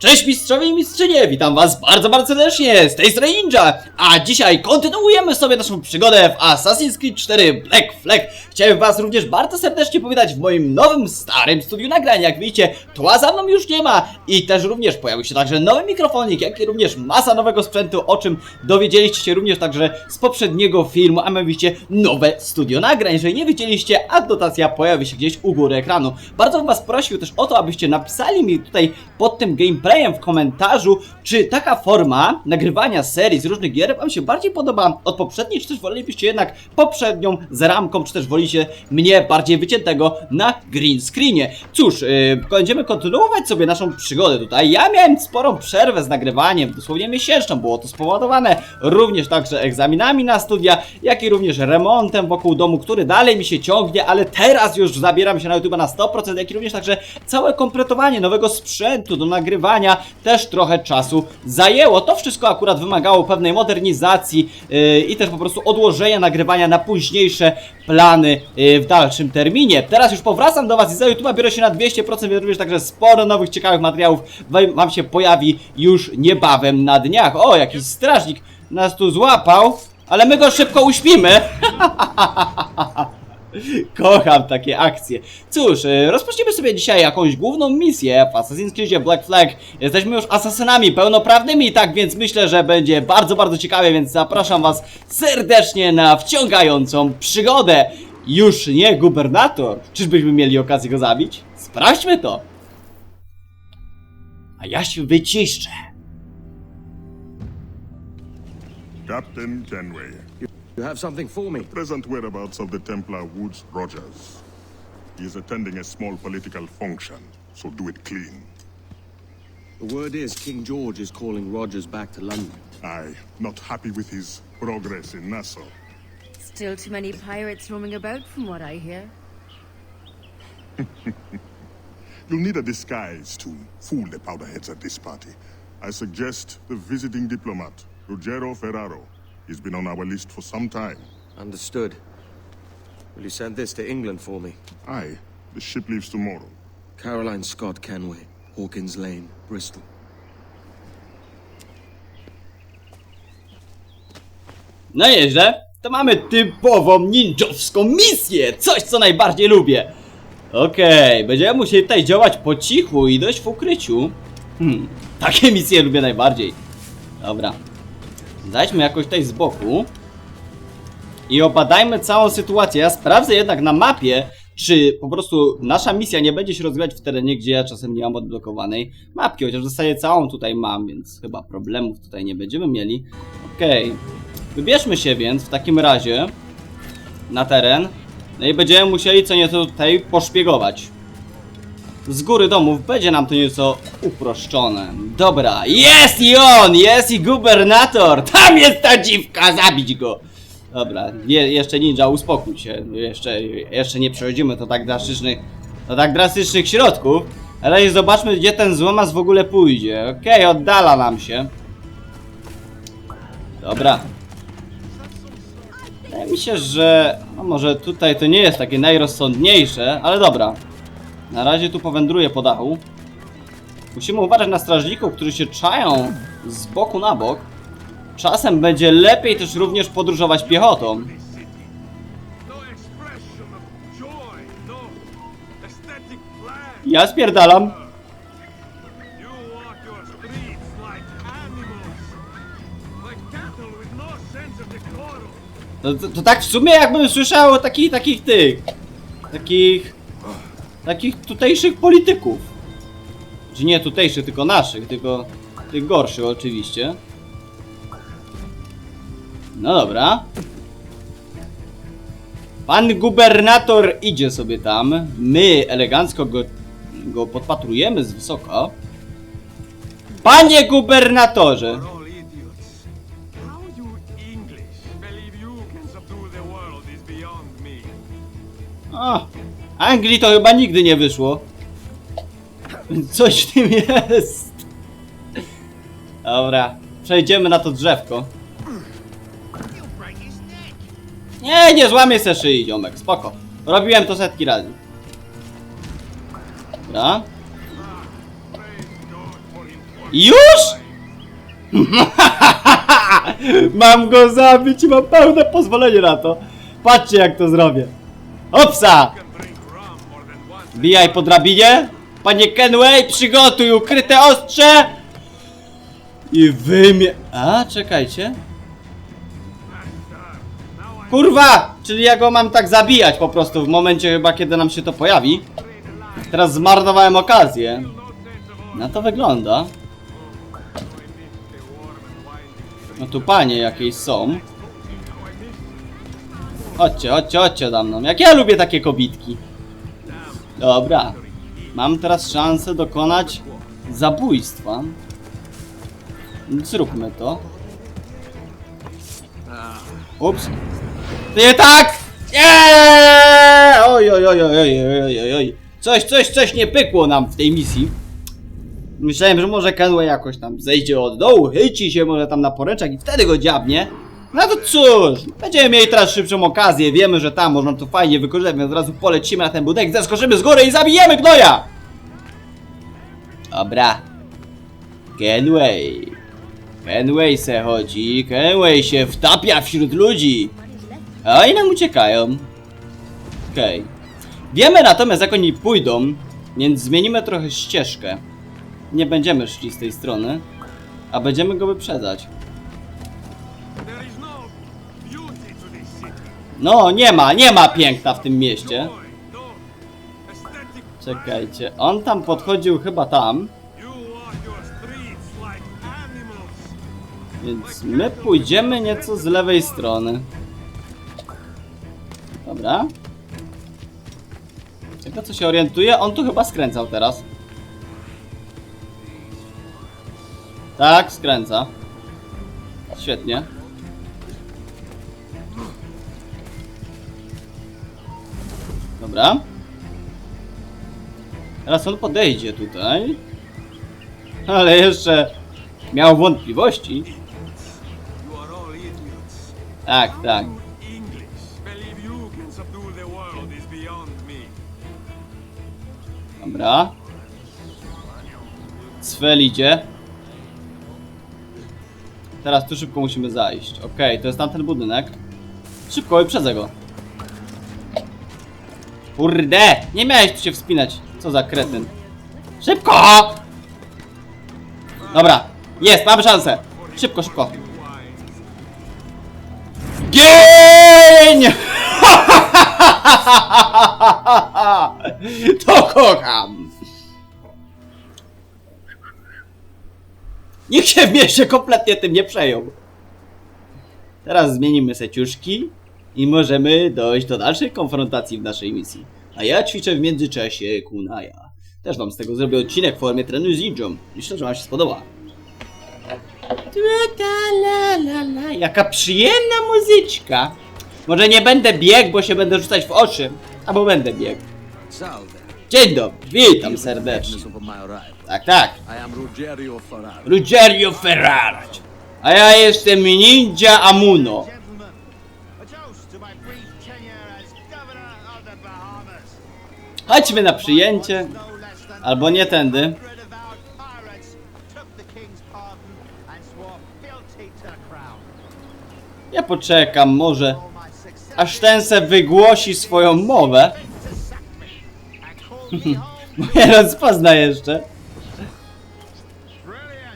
Cześć mistrzowie i mistrzynie, witam was bardzo, bardzo serdecznie, z tej strony Ninja, a dzisiaj kontynuujemy sobie naszą przygodę w Assassin's Creed 4 Black Flag. Chciałem was również bardzo serdecznie powitać w moim nowym, starym studiu nagrań, jak widzicie, tła za mną już nie ma i też również pojawił się także nowy mikrofonik, jak i również masa nowego sprzętu, o czym dowiedzieliście się również także z poprzedniego filmu, a mianowicie nowe studio nagrań. Jeżeli nie wiedzieliście, adnotacja pojawi się gdzieś u góry ekranu. Bardzo bym was prosił też o to, abyście napisali mi tutaj pod tym gameplayem w komentarzu, czy taka forma nagrywania serii z różnych gier wam się bardziej podoba od poprzedniej, czy też wolelibyście jednak poprzednią z ramką, czy też wolicie mnie bardziej wyciętego na green screenie. Cóż, yy, będziemy kontynuować sobie naszą przygodę tutaj. Ja miałem sporą przerwę z nagrywaniem, dosłownie miesięczną, było to spowodowane również także egzaminami na studia, jak i również remontem wokół domu, który dalej mi się ciągnie, ale teraz już zabieram się na YouTube na 100%, jak i również także całe kompletowanie nowego sprzętu do nagrywania też trochę czasu zajęło. To wszystko akurat wymagało pewnej modernizacji yy, i też po prostu odłożenia nagrywania na późniejsze plany yy, w dalszym terminie. Teraz już powracam do Was i za YouTube'a biorę się na 200%, więc również także sporo nowych ciekawych materiałów wam- Wam się pojawi już niebawem na dniach. O, jakiś strażnik nas tu złapał, ale my go szybko uśpimy. Kocham takie akcje. Cóż, e, rozpoczniemy sobie dzisiaj jakąś główną misję w Assassin's Creed Black Flag. Jesteśmy już asasynami pełnoprawnymi, tak więc myślę, że będzie bardzo, bardzo ciekawie, więc zapraszam was serdecznie na wciągającą przygodę. Już nie gubernator. Czyżbyśmy mieli okazję go zabić? Sprawdźmy to. A ja się wyciszczę. Captain Kenway, You have something for me? present whereabouts of the Templar Woods Rogers. He is attending a small political function, so do it clean. The word is King George is calling Rogers back to London. I, not happy with his progress in Nassau. Still too many pirates roaming about, from what I hear. You'll need a disguise to fool the powderheads at this party. I suggest the visiting diplomat, Ruggiero Ferraro. He's been on our list for some time. Understood. Will you send this to England for me? Aye, the ship leaves tomorrow. Caroline Scott Canway, Hawkins Lane, Bristol. No nieźle. To mamy typową ninjowską misję. Coś, co najbardziej lubię. Okej, będziemy musieli tutaj działać po cichu i dość w ukryciu. Hmm, takie misje lubię najbardziej. Dobra. Zajdźmy jakoś tutaj z boku. I obadajmy całą sytuację. Ja sprawdzę jednak na mapie, czy po prostu nasza misja nie będzie się rozgrywać w terenie, gdzie ja czasem nie mam odblokowanej mapki, chociaż zasadzie całą tutaj mam, więc chyba problemów tutaj nie będziemy mieli. Okej. Wybierzmy się więc w takim razie na teren. No i będziemy musieli co nieco tutaj poszpiegować. Z góry domów będzie nam to nieco uproszczone. Dobra, jest i on! Jest i gubernator! Tam jest ta dziwka! Zabić go! Dobra, je, jeszcze ninja, uspokój się. Jeszcze, jeszcze nie przechodzimy do tak drastycznych, do tak drastycznych środków. Ale zobaczmy, gdzie ten złomas w ogóle pójdzie. Okej, oddala nam się. Dobra. Wydaje mi się, że no może tutaj to nie jest takie najrozsądniejsze, ale dobra. Na razie tu powędruję po dachu. Musimy uważać na strażników, którzy się czają z boku na bok. Czasem będzie lepiej też również podróżować piechotą. Ja spierdalam. To, to, to tak w sumie jakbym słyszał takich, takich tych, takich, takich tutejszych polityków. Czy nie tutejszych, tylko naszych, tylko tych gorszych oczywiście. No dobra. Pan gubernator idzie sobie tam. My elegancko go, go podpatrujemy z wysoka. Panie gubernatorze! O, Anglii to chyba nigdy nie wyszło. Coś w tym jest. Dobra, przejdziemy na to drzewko. Nie, nie złamię se szyi, ziomek, spoko. Robiłem to setki razy. Dobra. Już? mam go zabić mam pełne pozwolenie na to. Patrzcie jak to zrobię. Opsa! Bijaj po drabinie. Panie Kenway, przygotuj ukryte ostrze. I wymie... A, czekajcie. Kurwa! Czyli ja go mam tak zabijać po prostu w momencie chyba, kiedy nam się to pojawi. Teraz zmarnowałem okazję. Na to wygląda. No tu panie jakieś są. Chodźcie, chodźcie, chodźcie za mną. Jak ja lubię takie kobitki. Dobra. Mam teraz szansę dokonać zabójstwa. Zróbmy to. Ups. Nie tak! Nie! Oj, oj, oj, oj, oj, oj, oj. Coś, coś, coś nie pykło nam w tej misji. Myślałem, że może Kenway jakoś tam zejdzie od dołu, chyci się może tam na poręczach i wtedy go dziabnie. No to cóż, będziemy mieli teraz szybszą okazję, wiemy, że tam można to fajnie wykorzystać, więc od razu polecimy na ten budynek, zeskoczymy z góry i zabijemy gnoja! Dobra. Kenway. Kenway se chodzi, Kenway się wtapia wśród ludzi. A oni nam uciekają. Okej. Wiemy natomiast jak oni pójdą, więc zmienimy trochę ścieżkę. Nie będziemy szli z tej strony, a będziemy go wyprzedzać. No, nie ma, nie ma piękna w tym mieście. Czekajcie, on tam podchodził chyba tam, więc my pójdziemy nieco z lewej strony. Dobra. Tego co się orientuje, on tu chyba skręcał teraz. Tak, skręca. Świetnie. Dobra. Teraz on podejdzie tutaj. Ale jeszcze miał wątpliwości. Tak, tak. Dobra. Svel idzie. Teraz tu szybko musimy zajść. Okej, to jest tamten budynek. Szybko, wyprzedzę go. Kurde! Nie miałeś tu się wspinać. Co za kretyn. Szybko! Dobra, jest, mamy szansę. Szybko, szybko. Gień! To kocham! Nikt się w mieście kompletnie tym nie przejął. Teraz zmienimy seciuszki i możemy dojść do dalszej konfrontacji w naszej misji. A ja ćwiczę w międzyczasie kunaja. Też wam z tego zrobię odcinek w formie trenu z ninją. Myślę, że wam się spodoba. Tra-ta-la-la-la. Jaka przyjemna muzyczka. Może nie będę biegł, bo się będę rzucać w oczy. Albo będę biegł. Dzień dobry, witam serdecznie. Tak, tak. Ruggiero Ferrara. A ja jestem Ninja Amuno. Chodźmy na przyjęcie. Albo nie tędy. 100 avowed pirates took the king's pardon and swore fealty to the crown. Ja poczekam, może aż ten se wygłosi swoją mowę. Bo ja rozpozna jeszcze.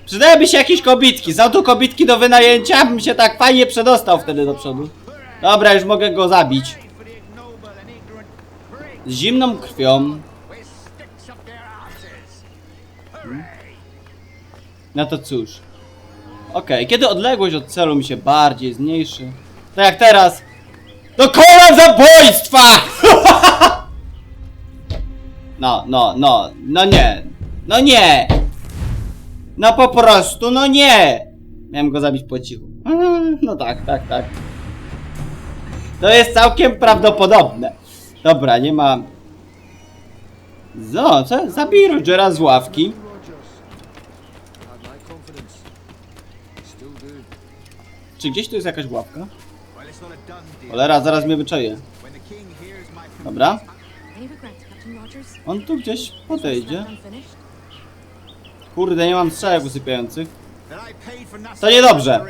Przydałyby się jakieś kobitki. Są tu kobitki do wynajęcia? Bym się tak fajnie przedostał wtedy do przodu. Dobra, już mogę go zabić. For the ignoble and ignorant Z zimną krwią. No to cóż. Okej, kiedy odległość od celu mi się bardziej zmniejszy. Tak jak teraz. Dokonam zabójstwa! No, no, no, no nie. No nie! No po prostu, no nie! Miałem go zabić po cichu. No tak, tak, tak. To jest całkiem prawdopodobne. Dobra, nie ma... No, co? Zabij Rogera z ławki. Czy gdzieś tu jest jakaś łapka? Well, it's not a done deal. Cholera, zaraz mnie wyczaje. Dobra. On tu gdzieś podejdzie. Kurde, nie mam strzałek usypiających. To niedobrze.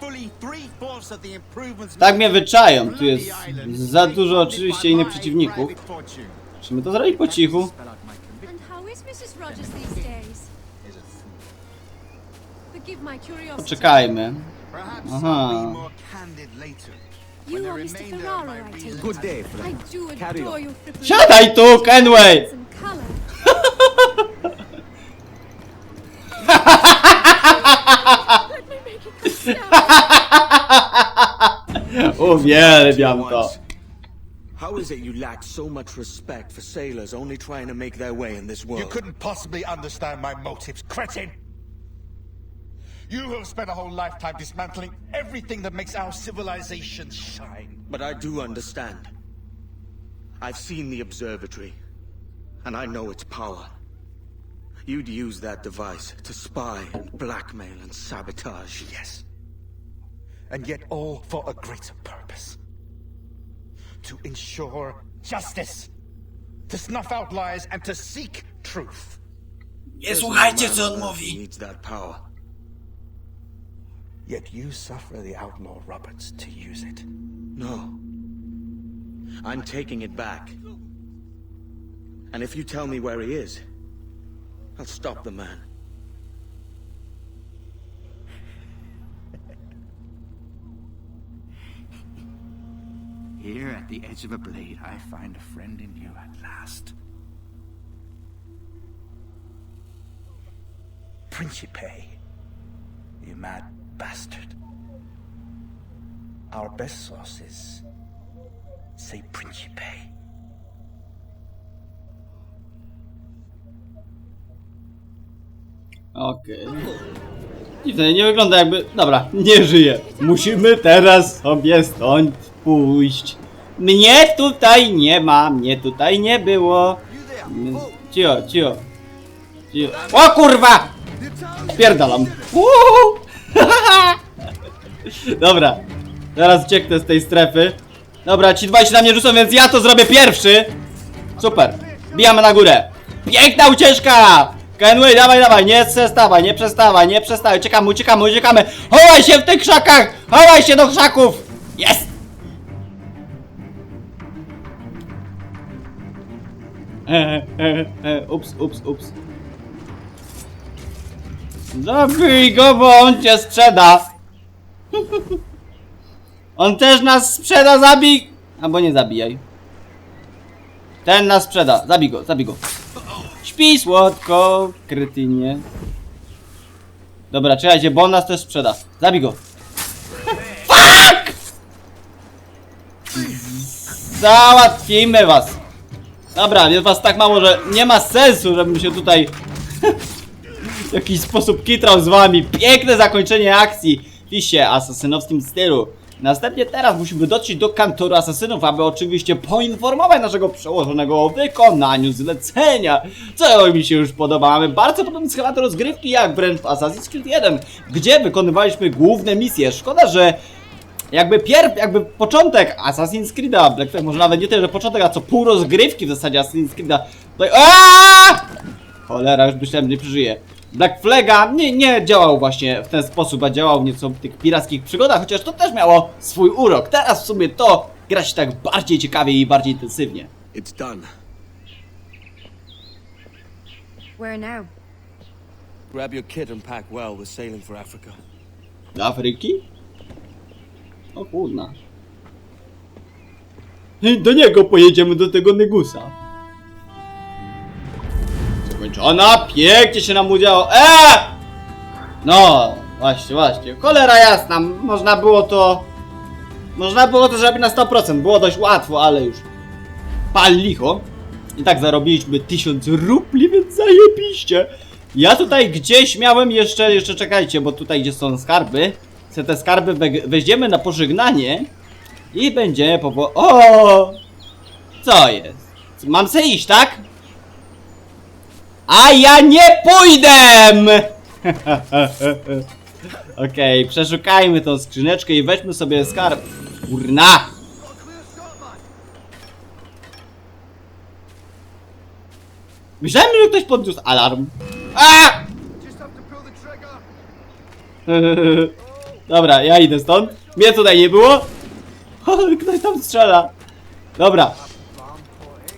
My Tak made mnie wyczają, the tu jest za dużo oczywiście innych my przeciwników. fortune. Musimy to zrobić po cichu. Spell out my conviction And how is Mrs. Rogers these days? is a fool. Forgive my curiosity. Poczekajmy. Aha. I'll be more Uwielbiam to. Once. How is it you lack so much respect for sailors only trying to make their way in this world? You couldn't possibly understand my motives, cretin! You have spent a whole lifetime dismantling everything that makes our civilization shine. But I do understand. I've seen the observatory, and I know its power. You'd use that device to spy and blackmail and sabotage. Yes. And yet all for a greater purpose. To ensure justice. To snuff out lies and to seek truth. Nie słuchajcie, co on He mówi. needs that power. Yet you suffer the outlaw Roberts to use it. No. I'm taking it back. And if you tell me where he is, I'll stop the man. Here at the edge of a blade, I find a friend in you at last. Principe. You mad bastard. Our best sources say Principe. Okej. Dziwne, nie wygląda jakby... Dobra, nie żyje. Musimy teraz sobie stąd pójść. Mnie tutaj nie ma, mnie tutaj nie było. Cio, cio. Cio. O kurwa! Spierdalam. Dobra. Zaraz ucieknę z tej strefy. Dobra, ci dwaj się na mnie rzucą, więc ja to zrobię pierwszy. Super. Bijamy na górę. Piękna ucieczka! Kenway, dawaj, dawaj, nie przestawaj, nie przestawaj, nie przestawaj. Uciekamy, uciekamy, uciekamy. Chowaj się w tych krzakach! Chowaj się do krzaków! Jest! E, e, e, ups, ups, ups. Zabij go, bo on cię sprzeda. On też nas sprzeda, zabij! Albo nie zabijaj. Ten nas sprzeda. Zabij go, zabij go. Śpi słodko, krytynie. Dobra, czekajcie, bo on nas też sprzeda. Zabij go. Fuck! Załatwimy was. Dobra, jest was tak mało, że nie ma sensu, żebym się tutaj w jakiś sposób kitrał z wami. Piękne zakończenie akcji liście asasynowskim stylu. Następnie teraz musimy dotrzeć do kantoru asasynów, aby oczywiście poinformować naszego przełożonego o wykonaniu zlecenia. Co mi się już podoba. Mamy bardzo podobny schemat rozgrywki jak wręcz w Assassin's Creed 1, gdzie wykonywaliśmy główne misje. Szkoda, że jakby pierw, jakby początek Assassin's Creed'a, Black Flag, może nawet nie tyle, że początek, a co pół rozgrywki w zasadzie Assassin's Creed'a. Tutaj, Aaaa! Cholera, już myślałem, nie przeżyję. Black Flaga nie, nie działał właśnie w ten sposób, a działał nieco w tych pirackich przygodach, chociaż to też miało swój urok. Teraz w sumie to gra się tak bardziej ciekawie i bardziej intensywnie. It's done. Where now? Grab your kit and pack well. We're sailing for Africa. Do Afryki? O kurna. I Do niego pojedziemy, do tego Negusa. Zakończona, pięknie się nam udziało. Eee! No, właśnie, właśnie. Cholera jasna, można było to... Można było to zrobić na 100%, było dość łatwo, ale już... Pal licho. I tak zarobiliśmy 1000 rubli, więc zajebiście. Ja tutaj gdzieś miałem jeszcze, jeszcze czekajcie, bo tutaj gdzie są skarby, chcę te skarby we, weźmiemy na pożegnanie i będziemy powo... O! Co jest? Mam se iść, tak? A ja nie pójdę! Okej, przeszukajmy tą skrzyneczkę i weźmy sobie skarb. Kurna! Myślałem, że ktoś podniósł alarm. A! Dobra, ja idę stąd. Mnie tutaj nie było. Ktoś tam strzela. Dobra.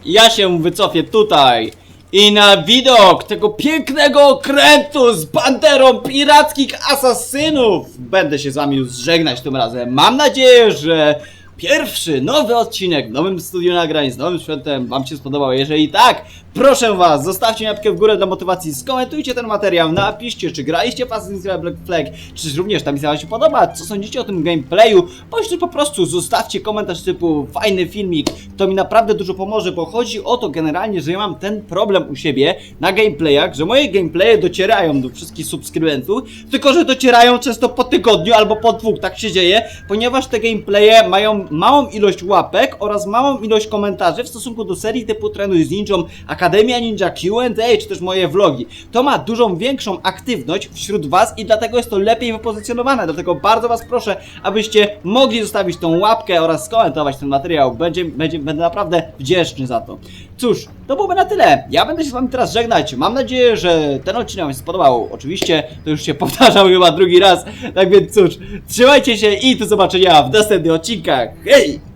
Ja się wycofię tutaj. I na widok tego pięknego okrętu z banderą pirackich asasynów będę się z wami już żegnać tym razem. Mam nadzieję, że pierwszy nowy odcinek w nowym studiu nagrań z nowym sprzętem wam się spodobał. Jeżeli tak, proszę was, zostawcie łapkę w górę dla motywacji, skomentujcie ten materiał, napiszcie, czy graliście w Assassin's Creed Black Flag, czy również ta misja wam się podoba, co sądzicie o tym gameplayu, bądź po prostu zostawcie komentarz typu fajny filmik, to mi naprawdę dużo pomoże, bo chodzi o to generalnie, że ja mam ten problem u siebie na gameplayach, że moje gameplaye docierają do wszystkich subskrybentów, tylko że docierają często po tygodniu albo po dwóch, tak się dzieje, ponieważ te gameplaye mają małą ilość łapek oraz małą ilość komentarzy w stosunku do serii typu Trenuj z Ninją, Akademia Ninja Q&A czy też moje vlogi. To ma dużą większą aktywność wśród Was i dlatego jest to lepiej wypozycjonowane, dlatego bardzo Was proszę, abyście mogli zostawić tą łapkę oraz skomentować ten materiał. Będzie, będzie, będę naprawdę wdzięczny za to. Cóż, to byłoby na tyle. Ja będę się z Wami teraz żegnać. Mam nadzieję, że ten odcinek Wam się spodobał. Oczywiście, to już się powtarzał chyba drugi raz. Tak więc cóż, trzymajcie się i do zobaczenia w następnych odcinkach. Hej!